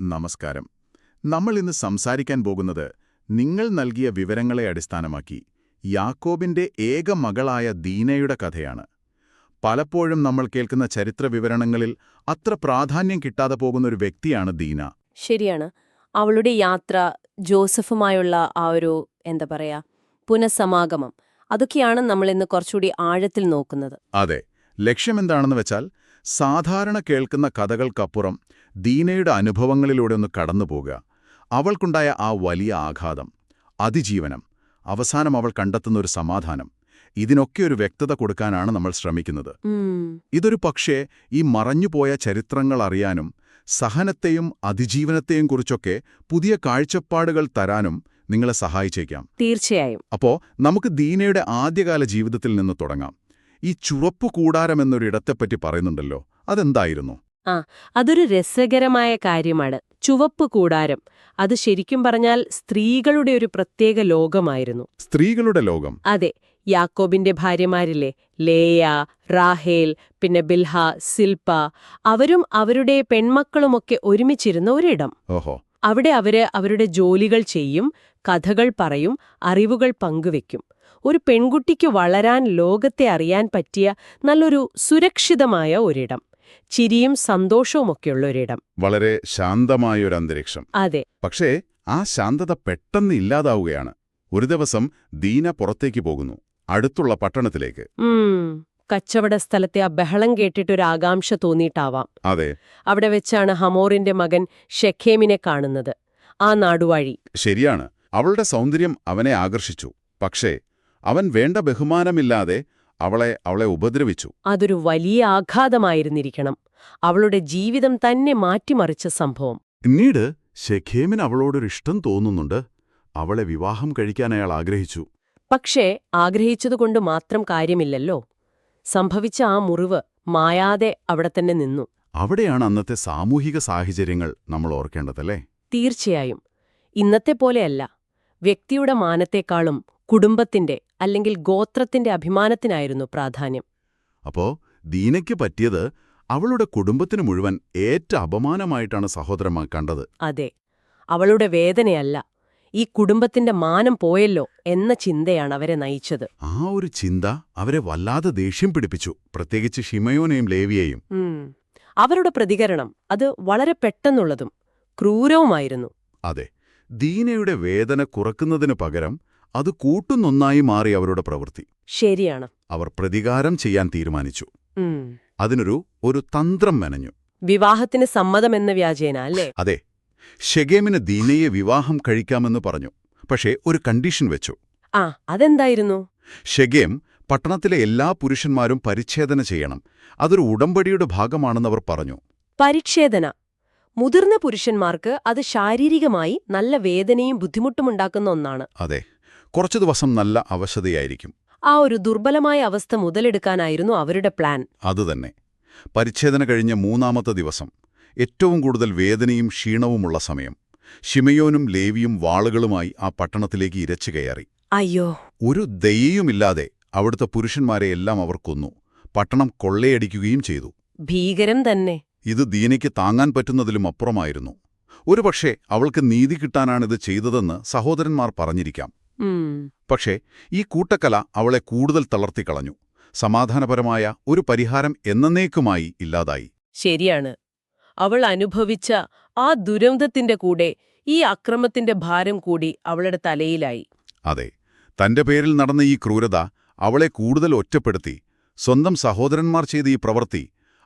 നമസ്കാരം. നമ്മൾ ഇന്ന് സംസാരിക്കാൻ പോകുന്നത് നിങ്ങൾ നൽകിയ വിവരങ്ങളെ അടിസ്ഥാനമാക്കി യാക്കോബിന്റെ ഏക മകളായ ദീനയുടെ കഥയാണ്. പലപ്പോഴും നമ്മൾ കേൾക്കുന്ന ചരിത്ര വിവരണങ്ങളിൽ അത്ര പ്രാധാന്യം കിട്ടാതെ പോകുന്ന ഒരു വ്യക്തിയാണ് ദീന. ശരിയാണ്. അവളുടെ യാത്ര ജോസഫുമായുള്ള ആ ഒരു എന്താ പറയാ പുനഃസമാഗമം അതൊക്കെയാണ് നമ്മൾ ഇന്ന് കുറച്ചുകൂടി ആഴത്തിൽ നോക്കുന്നത്. അതെ. ലക്ഷ്യമെന്താണെന്ന് വെച്ചാൽ സാധാരണ കേൾക്കുന്ന കഥകൾക്കപ്പുറം ദീനയുടെ അനുഭവങ്ങളിലൂടെ ഒന്ന് കടന്നുപോകുക അവൾക്കുണ്ടായ ആ വലിയ ആഘാതം അതിജീവനം അവസാനം അവൾ കണ്ടെത്തുന്ന ഒരു സമാധാനം ഇതിനൊക്കെ ഒരു വ്യക്തത കൊടുക്കാനാണ് നമ്മൾ ശ്രമിക്കുന്നത്. ഇതൊരു പക്ഷേ ഈ മറഞ്ഞുപോയ ചരിത്രങ്ങൾ അറിയാനും സഹനത്തെയും അതിജീവനത്തെയും കുറിച്ചൊക്കെ പുതിയ കാഴ്ചപ്പാടുകൾ തരാനും നിങ്ങളെ സഹായിച്ചേക്കാം. തീർച്ചയായും. അപ്പോ നമുക്ക് ദീനയുടെ ആദ്യകാല ജീവിതത്തിൽ നിന്ന് തുടങ്ങാം. ഈ ചുവപ്പ് കൂടാരം എന്നൊരിടത്തെപ്പറ്റി പറയുന്നുണ്ടല്ലോ. അതെന്തായിരുന്നു? ആ അതൊരു രസകരമായ കാര്യമാണ്. ചുവപ്പ് കൂടാരം. അത് ശരിക്കും പറഞ്ഞാൽ സ്ത്രീകളുടെ ഒരു പ്രത്യേക ലോകമായിരുന്നു. സ്ത്രീകളുടെ ലോകം. അതെ യാക്കോബിന്റെ ഭാര്യമാരിലെ ലേയ റാഹേൽ പിന്നെ ബിൽഹ സിൽപ. അവരും അവരുടെ പെൺമക്കളുമൊക്കെ ഒരുമിച്ചിരുന്ന ഒരിടം. ഓഹോ. അവിടെ അവർ അവരുടെ ജോലികൾ ചെയ്യും കഥകൾ പറയും അറിവുകൾ പങ്കുവെക്കും. ഒരു പെൺകുട്ടിക്ക് വളരാൻ ലോകത്തെ അറിയാൻ പറ്റിയ നല്ലൊരു സുരക്ഷിതമായ ഒരിടം ചിരിയും സന്തോഷവുമൊക്കെയുള്ള ഒരിടം വളരെ ശാന്തമായ ഒരു അന്തരീക്ഷം. അതെ. പക്ഷേ ആ ശാന്തത പെട്ടെന്ന് ഇല്ലാതാവുകയാണ്. ഒരു ദിവസം ദീന പുറത്തേക്ക് പോകുന്നു അടുത്തുള്ള പട്ടണത്തിലേക്ക്. കച്ചവട സ്ഥലത്തെ ആ ബഹളം കേട്ടിട്ടൊരു ആകാംക്ഷ തോന്നിയിട്ടാവാം. അതെ. അവിടെ വെച്ചാണ് ഹമോറിന്റെ മകൻ ഷെഖേമിനെ കാണുന്നത് ആ നാടുവാഴി. ശരിയാണ്. അവളുടെ സൗന്ദര്യം അവനെ ആകർഷിച്ചു. പക്ഷേ അവൻ വേണ്ട ബഹുമാനമില്ലാതെ അവളെ അവളെ ഉപദ്രവിച്ചു. അതൊരു വലിയ ആഘാതമായിരുന്നിരിക്കണം. അവളുടെ ജീവിതം തന്നെ മാറ്റിമറിച്ച സംഭവം. പിന്നീട് ഷെഖേമിന് അവളോടൊരിഷ്ടം തോന്നുന്നുണ്ട്. അവളെ വിവാഹം കഴിക്കാൻ അയാൾ ആഗ്രഹിച്ചു. പക്ഷേ ആഗ്രഹിച്ചതുകൊണ്ട് മാത്രം കാര്യമില്ലല്ലോ. സംഭവിച്ച ആ മുറിവ് മായാതെ അവിടെ തന്നെ നിന്നു. അവിടെയാണ് അന്നത്തെ സാമൂഹിക സാഹചര്യങ്ങൾ നമ്മൾ ഓർക്കേണ്ടതല്ലേ? തീർച്ചയായും. ഇന്നത്തെ പോലെയല്ല. വ്യക്തിയുടെ മാനത്തെക്കാളും കുടുംബത്തിന്റെ അല്ലെങ്കിൽ ഗോത്രത്തിന്റെ അഭിമാനത്തിനായിരുന്നു പ്രാധാന്യം. അപ്പോ ദീനയ്ക്ക് പറ്റിയത് അവളുടെ കുടുംബത്തിന് മുഴുവൻ ഏറ്റ അപമാനമായിട്ടാണ് സഹോദരന്മാർ കണ്ടത്. അതെ അവളുടെ വേദനയല്ല ഈ കുടുംബത്തിന്റെ മാനം പോയല്ലോ എന്ന ചിന്തയാണ് അവരെ നയിച്ചത്. ആ ഒരു ചിന്ത അവരെ വല്ലാതെ ദേഷ്യം പിടിപ്പിച്ചു പ്രത്യേകിച്ച് ഷിമയോനെയും ലേവിയെയും. അവരുടെ പ്രതികരണം അത് വളരെ പെട്ടെന്നുള്ളതും ക്രൂരവുമായിരുന്നു. അതെ ദീനയുടെ വേദന കുറക്കുന്നതിനു പകരം അത് കൂട്ടുന്നൊന്നായി മാറി അവരുടെ പ്രവൃത്തി. ശരിയാണ്. അവർ പ്രതികാരം ചെയ്യാൻ തീരുമാനിച്ചു. അതിനൊരു ഒരു തന്ത്രം മെനഞ്ഞു. വിവാഹത്തിന് സമ്മതമെന്ന വ്യാജേന അല്ലേ? അതെ. ഷെഗേമിന് ദീനയെ വിവാഹം കഴിക്കാമെന്ന് പറഞ്ഞു. പക്ഷേ ഒരു കണ്ടീഷൻ വെച്ചു. ആ അതെന്തായിരുന്നു? ഷെഗേം പട്ടണത്തിലെ എല്ലാ പുരുഷന്മാരും പരിച്ഛേദന ചെയ്യണം. അതൊരു ഉടമ്പടിയുടെ ഭാഗമാണെന്ന് അവർ പറഞ്ഞു. പരിച്ഛേദന. മുതിർന്ന പുരുഷന്മാർക്ക് അത് ശാരീരികമായി നല്ല വേദനയും ബുദ്ധിമുട്ടുമുണ്ടാക്കുന്ന ഒന്നാണ്. അതെ. കുറച്ചു ദിവസം നല്ല അവശതയായിരിക്കും. ആ ഒരു ദുർബലമായ അവസ്ഥ മുതലെടുക്കാനായിരുന്നു അവരുടെ പ്ലാൻ. അതുതന്നെ പരിച്ഛേദന കഴിഞ്ഞ മൂന്നാമത്തെ ദിവസം. ഏറ്റവും കൂടുതൽ വേദനയും ക്ഷീണവുമുള്ള സമയം. ഷിമയോനും ലേവിയും വാളുകളുമായി ആ പട്ടണത്തിലേക്ക് ഇരച്ചു കയറി. അയ്യോ. ഒരു ദയയുമില്ലാതെ അവിടുത്തെ പുരുഷന്മാരെയെല്ലാം അവർ കൊന്നു. പട്ടണം കൊള്ളയടിക്കുകയും ചെയ്തു. ഭീകരം തന്നെ. ഇത് ദീനയ്ക്ക് താങ്ങാൻ പറ്റുന്നതിലും അപ്പുറമായിരുന്നു. ഒരുപക്ഷെ അവൾക്ക് നീതി കിട്ടാനാണിത് ചെയ്തതെന്ന് സഹോദരന്മാർ പറഞ്ഞിരിക്കാം. പക്ഷേ ഈ കൂട്ടക്കല അവളെ കൂടുതൽ തളർത്തിക്കളഞ്ഞു സമാധാനപരമായ ഒരു പരിഹാരം എന്നേക്കുമായി ഇല്ലാതായി. ശരിയാണ്. അവൾ അനുഭവിച്ച ആ ദുരന്തത്തിന്റെ കൂടെ ഈ അക്രമത്തിന്റെ ഭാരം കൂടി അവളുടെ തലയിലായി. അതെ തന്റെ പേരിൽ നടന്ന ഈ ക്രൂരത അവളെ കൂടുതൽ ഒറ്റപ്പെടുത്തി. സ്വന്തം സഹോദരന്മാർ ചെയ്ത ഈ പ്രവൃത്തി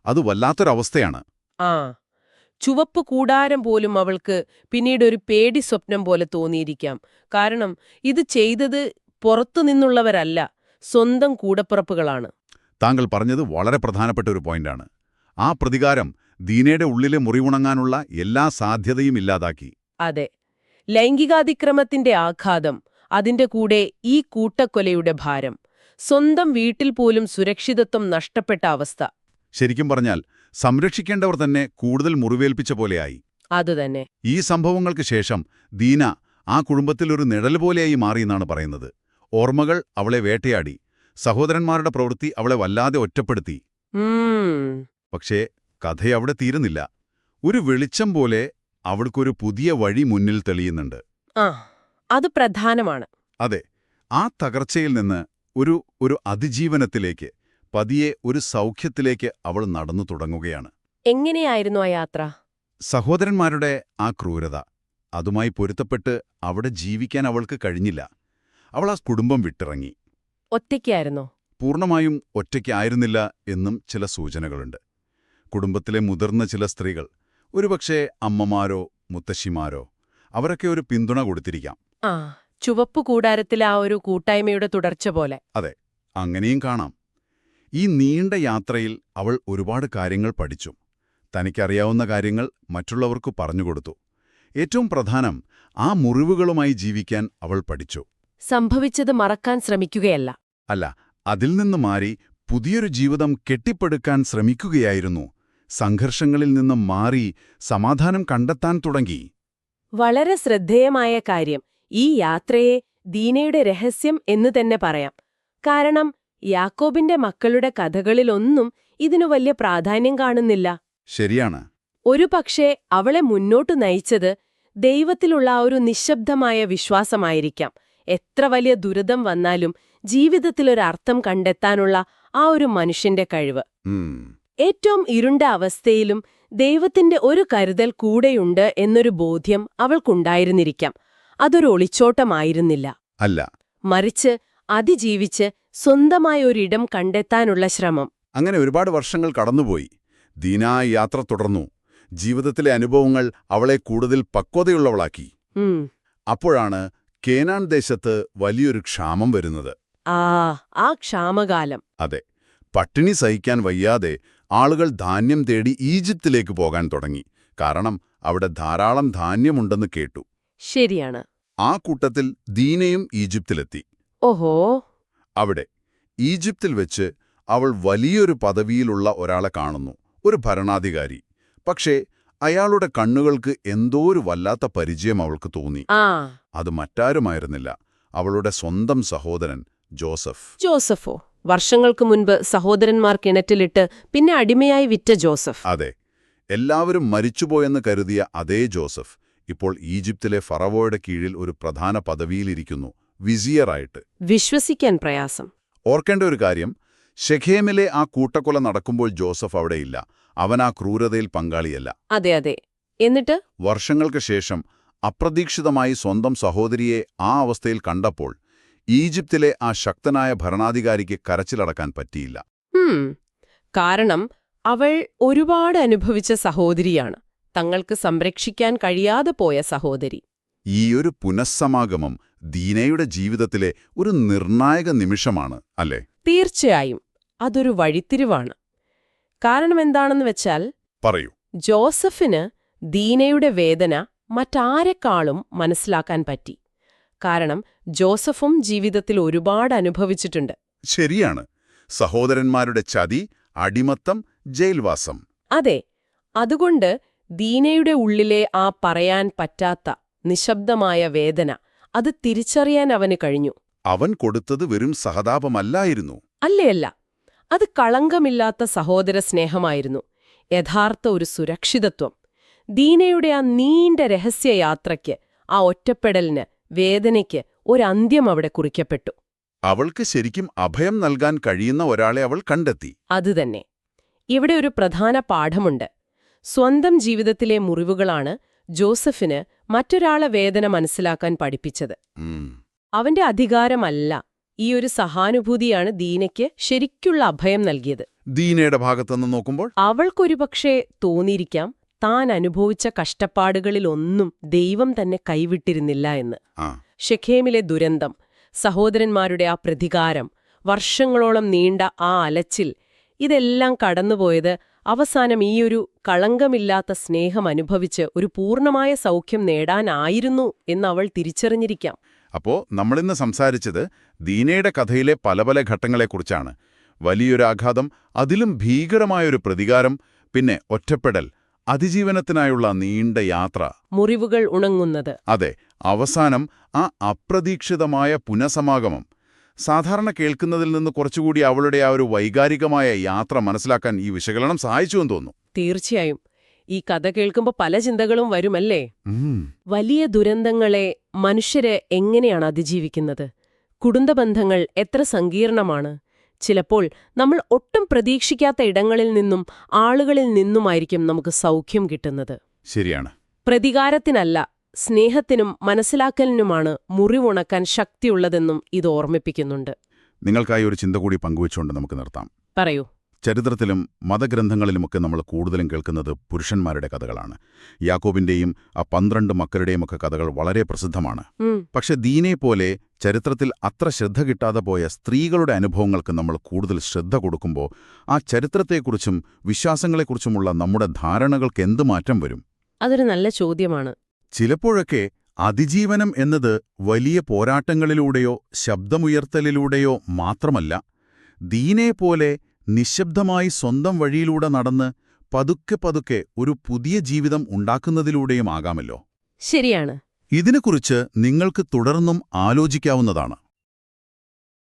അത് വല്ലാത്തൊരവസ്ഥയാണ്. ആ ചുവപ്പ് കൂടാരം പോലും അവൾക്ക് പിന്നീട് ഒരു പേടി സ്വപ്നം പോലെ തോന്നിയിരിക്കാം. കാരണം ഇത് ചെയ്തത് പുറത്തു നിന്നുള്ളവരല്ല സ്വന്തം കൂടപ്പുറപ്പുകളാണ്. താങ്കൾ പറഞ്ഞത് വളരെ പ്രധാനപ്പെട്ട ഒരു പോയിന്റാണ്. ആ പ്രതികാരം ദീനയുടെ ഉള്ളിലെ മുറിവുണങ്ങാനുള്ള എല്ലാ സാധ്യതയും ഇല്ലാതാക്കി. അതെ. ലൈംഗികാതിക്രമത്തിന്റെ ആഘാതം അതിന്റെ കൂടെ ഈ കൂട്ടക്കൊലയുടെ ഭാരം സ്വന്തം വീട്ടിൽ പോലും സുരക്ഷിതത്വം നഷ്ടപ്പെട്ട അവസ്ഥ. ശരിക്കും പറഞ്ഞാൽ സംരക്ഷിക്കേണ്ടവർ തന്നെ കൂടുതൽ മുറിവേൽപ്പിച്ച പോലെയായി. അതുതന്നെ. ഈ സംഭവങ്ങൾക്ക് ശേഷം ദീന ആ കുടുംബത്തിൽ ഒരു നിഴൽ പോലെയായി മാറിയെന്നാണ് പറയുന്നത്. ഓർമ്മകൾ അവളെ വേട്ടയാടി. സഹോദരന്മാരുടെ പ്രവൃത്തി അവളെ വല്ലാതെ ഒറ്റപ്പെടുത്തി. പക്ഷേ കഥയവിടെ തീരുന്നില്ല. ഒരു വെളിച്ചം പോലെ അവൾക്കൊരു പുതിയ വഴി മുന്നിൽ തെളിയുന്നുണ്ട്. അത് പ്രധാനമാണ്. അതെ ആ തകർച്ചയിൽ നിന്ന് ഒരു ഒരു അതിജീവനത്തിലേക്ക്. പതിയെ ഒരു സൗഖ്യത്തിലേക്ക് അവൾ നടന്നു തുടങ്ങുകയാണ്. എങ്ങനെയായിരുന്നു ആ യാത്ര? സഹോദരന്മാരുടെ ആ ക്രൂരത അതുമായി പൊരുത്തപ്പെട്ട് അവിടെ ജീവിക്കാൻ അവൾക്ക് കഴിഞ്ഞില്ല. അവൾ ആ കുടുംബം വിട്ടിറങ്ങി. ഒറ്റയ്ക്കായിരുന്നോ? പൂർണമായും ഒറ്റയ്ക്കായിരുന്നില്ല എന്നും ചില സൂചനകളുണ്ട്. കുടുംബത്തിലെ മുതിർന്ന ചില സ്ത്രീകൾ ഒരുപക്ഷെ അമ്മമാരോ മുത്തശ്ശിമാരോ അവരൊക്കെ ഒരു പിന്തുണ കൊടുത്തിരിക്കാം. ആ ചുവപ്പ് കൂടാരത്തിലെ ആ ഒരു കൂട്ടായ്മയുടെ തുടർച്ച പോലെ. അതെ അങ്ങനെയും കാണാം. ഈ നീണ്ട യാത്രയിൽ അവൾ ഒരുപാട് കാര്യങ്ങൾ പഠിച്ചു. തനിക്കറിയാവുന്ന കാര്യങ്ങൾ മറ്റുള്ളവർക്ക് പറഞ്ഞുകൊടുത്തു. ഏറ്റവും പ്രധാനം ആ മുറിവുകളുമായി ജീവിക്കാൻ അവൾ പഠിച്ചു. സംഭവിച്ചത് മറക്കാൻ ശ്രമിക്കുകയല്ല. അല്ല അതിൽ നിന്ന് മാറി പുതിയൊരു ജീവിതം കെട്ടിപ്പടുക്കാൻ ശ്രമിക്കുകയായിരുന്നു. സംഘർഷങ്ങളിൽ നിന്നും മാറി സമാധാനം കണ്ടെത്താൻ തുടങ്ങി. വളരെ ശ്രദ്ധേയമായ കാര്യം. ഈ യാത്രയെ ദീനയുടെ രഹസ്യം എന്ന് തന്നെ പറയാം. കാരണം യാക്കോബിന്റെ മക്കളുടെ കഥകളിലൊന്നും ഇതിനു വലിയ പ്രാധാന്യം കാണുന്നില്ല. ശരിയാണ്. ഒരു പക്ഷേ അവളെ മുന്നോട്ടു നയിച്ചത് ദൈവത്തിലുള്ള ആ ഒരു നിശബ്ദമായ വിശ്വാസമായിരിക്കാം. എത്ര വലിയ ദുരിതം വന്നാലും ജീവിതത്തിലൊരർത്ഥം കണ്ടെത്താനുള്ള ആ ഒരു മനുഷ്യന്റെ കഴിവ്. ഏറ്റവും ഇരുണ്ട അവസ്ഥയിലും ദൈവത്തിന്റെ ഒരു കരുതൽ കൂടെയുണ്ട് എന്നൊരു ബോധ്യം അവൾക്കുണ്ടായിരുന്നിരിക്കാം. അതൊരു ഒളിച്ചോട്ടമായിരുന്നില്ല. അല്ല. മറിച്ച് അതിജീവിച്ച് സ്വന്തമായ ഒരിടം കണ്ടെത്താനുള്ള ശ്രമം. അങ്ങനെ ഒരുപാട് വർഷങ്ങൾ കടന്നുപോയി. ദീന യാത്ര തുടർന്നു. ജീവിതത്തിലെ അനുഭവങ്ങൾ അവളെ കൂടുതൽ പക്വതയുള്ളവളാക്കി. അപ്പോഴാണ് കേനാൻ ദേശത്ത് വലിയൊരു ക്ഷാമം വരുന്നത്. ആ ആ ക്ഷാമകാലം. അതെ പട്ടിണി സഹിക്കാൻ വയ്യാതെ ആളുകൾ ധാന്യം തേടി ഈജിപ്തിലേക്ക് പോകാൻ തുടങ്ങി. കാരണം അവിടെ ധാരാളം ധാന്യമുണ്ടെന്ന് കേട്ടു. ശരിയാണ്. ആ കൂട്ടത്തിൽ ദീനയും ഈജിപ്തിലെത്തി. ഓഹോ. അവിടെ. ഈജിപ്തിൽ വെച്ച് അവൾ വലിയൊരു പദവിയിലുള്ള ഒരാളെ കാണുന്നു. ഒരു ഭരണാധികാരി. പക്ഷേ അയാളുടെ കണ്ണുകൾക്ക് എന്തോ ഒരു വല്ലാത്ത പരിചയം അവൾക്ക് തോന്നി. അത് മറ്റാരുമായിരുന്നില്ല. അവളുടെ സ്വന്തം സഹോദരൻ ജോസഫ്. ജോസഫോ? വർഷങ്ങൾക്ക് മുൻപ് സഹോദരന്മാർ കിണറ്റിലിട്ട് പിന്നെ അടിമയായി വിറ്റ ജോസഫ്. അതെ. എല്ലാവരും മരിച്ചുപോയെന്ന് കരുതിയ അതേ ജോസഫ് ഇപ്പോൾ ഈജിപ്തിലെ ഫറവോയുടെ കീഴിൽ ഒരു പ്രധാന പദവിയിലിരിക്കുന്നു. വിസിയറായിട്ട്. വിശ്വസിക്കാൻ പ്രയാസം. ഓർക്കേണ്ട ഒരു കാര്യം ഷെഖേമിലെ ആ കൂട്ടക്കൊല നടക്കുമ്പോൾ ജോസഫ് അവിടെയില്ല. അവൻ ആ ക്രൂരതയിൽ പങ്കാളിയല്ല. അതെ അതെ. എന്നിട്ട്? വർഷങ്ങൾക്ക് ശേഷം അപ്രതീക്ഷിതമായി സ്വന്തം സഹോദരിയെ ആ അവസ്ഥയിൽ കണ്ടപ്പോൾ ഈജിപ്തിലെ ആ ശക്തനായ ഭരണാധികാരിക്ക് കരച്ചിലടക്കാൻ പറ്റിയില്ല. കാരണം അവൾ ഒരുപാട് അനുഭവിച്ച സഹോദരിയാണ്. തങ്ങൾക്ക് സംരക്ഷിക്കാൻ കഴിയാതെ പോയ സഹോദരി. ഈയൊരു പുനഃസമാഗമം ദീനയുടെ ജീവിതത്തിലെ ഒരു നിർണായക നിമിഷമാണ് അല്ലേ? തീർച്ചയായും. അതൊരു വഴിത്തിരിവാണ്. കാരണം എന്താണെന്ന് വെച്ചാൽ പറയൂ. ജോസഫിന് ദീനയുടെ വേദന മറ്റാരെക്കാളും മനസ്സിലാക്കാൻ പറ്റി. കാരണം ജോസഫും ജീവിതത്തിൽ ഒരുപാട് അനുഭവിച്ചിട്ടുണ്ട്. ശരിയാണ്. സഹോദരന്മാരുടെ ചതി അടിമത്തം ജയിൽവാസം. അതെ. അതുകൊണ്ട് ദീനയുടെ ഉള്ളിലെ ആ പറയാൻ പറ്റാത്ത നിശബ്ദമായ വേദന. അത് തിരിച്ചറിയാൻ അവന് കഴിഞ്ഞു. അവൻ കൊടുത്തത് വെറും സഹതാപമല്ലായിരുന്നു. അല്ലയല്ല. അത് കളങ്കമില്ലാത്ത സഹോദര സ്നേഹമായിരുന്നു. യഥാർത്ഥ ഒരു സുരക്ഷിതത്വം. ദീനയുടെ ആ നീണ്ട രഹസ്യയാത്രയ്ക്ക് ആ ഒറ്റപ്പെടലിന് വേദനയ്ക്ക് ഒരന്ത്യം അവിടെ കുറിക്കപ്പെട്ടു. അവൾക്ക് ശരിക്കും അഭയം നൽകാൻ കഴിയുന്ന ഒരാളെ അവൾ കണ്ടെത്തി. അതുതന്നെ ഇവിടെ ഒരു പ്രധാന പാഠമുണ്ട്. സ്വന്തം ജീവിതത്തിലെ മുറിവുകളാണ് ജോസഫിന് മറ്റൊരാളെ വേദന മനസ്സിലാക്കാൻ പഠിപ്പിച്ചത്. അവന്റെ അധികാരമല്ല. ഈ ഒരു സഹാനുഭൂതിയാണ് ദീനയ്ക്ക് ശരിക്കുള്ള അഭയം നൽകിയത്. ദീനയുടെ ഭാഗത്തുനിന്ന് നോക്കുമ്പോൾ? അവൾക്കൊരുപക്ഷേ തോന്നിയിരിക്കാം താൻ അനുഭവിച്ച കഷ്ടപ്പാടുകളിലൊന്നും ദൈവം തന്നെ കൈവിട്ടിരുന്നില്ല എന്ന്. ഷെഖേമിലെ ദുരന്തം സഹോദരന്മാരുടെ ആ പ്രതികാരം വർഷങ്ങളോളം നീണ്ട ആ അലച്ചിൽ ഇതെല്ലാം കടന്നുപോയത് അവസാനം ഈയൊരു കളങ്കമില്ലാത്ത സ്നേഹം അനുഭവിച്ച് ഒരു പൂർണമായ സൗഖ്യം നേടാനായിരുന്നു എന്ന് അവൾ തിരിച്ചറിഞ്ഞിരിക്കാം. അപ്പോ നമ്മളിന്ന് സംസാരിച്ചത് ദീനയുടെ കഥയിലെ പല പല ഘട്ടങ്ങളെക്കുറിച്ചാണ്. വലിയൊരാഘാതം അതിലും ഭീകരമായൊരു പ്രതികാരം പിന്നെ ഒറ്റപ്പെടൽ അതിജീവനത്തിനായുള്ള നീണ്ട യാത്ര. മുറിവുകൾ ഉണങ്ങുന്നത്. അതെ അവസാനം ആ അപ്രതീക്ഷിതമായ പുനഃസമാഗമം സാധാരണ കേൾക്കുന്നതിൽ നിന്ന് കുറച്ചുകൂടി അവളുടെ ആ ഒരു വൈകാരികമായ യാത്ര മനസ്സിലാക്കാൻ ഈ വിശകലനം സഹായിച്ചുവെന്ന് തോന്നുന്നു. തീർച്ചയായും. ഈ കഥ കേൾക്കുമ്പോൾ പല ചിന്തകളും വരുമല്ലേ? വലിയ ദുരന്തങ്ങളെ മനുഷ്യര് എങ്ങനെയാണ് അതിജീവിക്കുന്നത്? കുടുംബബന്ധങ്ങൾ എത്ര സങ്കീർണമാണ്? ചിലപ്പോൾ നമ്മൾ ഒട്ടും പ്രതീക്ഷിക്കാത്ത ഇടങ്ങളിൽ നിന്നും ആളുകളിൽ നിന്നുമായിരിക്കും നമുക്ക് സൗഖ്യം കിട്ടുന്നത്. ശരിയാണ്. പ്രതികാരത്തിനല്ല സ്നേഹത്തിനും മനസ്സിലാക്കലിനുമാണ് മുറിവുണക്കാൻ ശക്തിയുള്ളതെന്നും ഇത് ഓർമ്മിപ്പിക്കുന്നുണ്ട്. നിങ്ങൾക്കായി ഒരു ചിന്ത കൂടി പങ്കുവച്ചുകൊണ്ട് നമുക്ക് നിർത്താം. പറയൂ. ചരിത്രത്തിലും മതഗ്രന്ഥങ്ങളിലുമൊക്കെ നമ്മൾ കൂടുതലും കേൾക്കുന്നത് പുരുഷന്മാരുടെ കഥകളാണ്. യാക്കോബിന്റെയും ആ പന്ത്രണ്ട് മക്കളുടെയുമൊക്കെ കഥകൾ വളരെ പ്രസിദ്ധമാണ്. പക്ഷെ ദീനെ പോലെ ചരിത്രത്തിൽ അത്ര ശ്രദ്ധ കിട്ടാതെ പോയ സ്ത്രീകളുടെ അനുഭവങ്ങൾക്ക് നമ്മൾ കൂടുതൽ ശ്രദ്ധ കൊടുക്കുമ്പോൾ ആ ചരിത്രത്തെക്കുറിച്ചും വിശ്വാസങ്ങളെക്കുറിച്ചുമുള്ള നമ്മുടെ ധാരണകൾക്ക് എന്ത് മാറ്റം വരും? അതൊരു നല്ല ചോദ്യമാണ്. ചിലപ്പോഴൊക്കെ അതിജീവനം എന്നത് വലിയ പോരാട്ടങ്ങളിലൂടെയോ ശബ്ദമുയർത്തലിലൂടെയോ മാത്രമല്ല ദീനെപ്പോലെ നിശബ്ദമായി സ്വന്തം വഴിയിലൂടെ നടന്ന് പതുക്കെ പതുക്കെ ഒരു പുതിയ ജീവിതം ഉണ്ടാക്കുന്നതിലൂടെയും ആകാമല്ലോ. ശരിയാണ്. ഇതിനെക്കുറിച്ച് നിങ്ങൾക്ക് തുടർന്നും ആലോചിക്കാവുന്നതാണ്.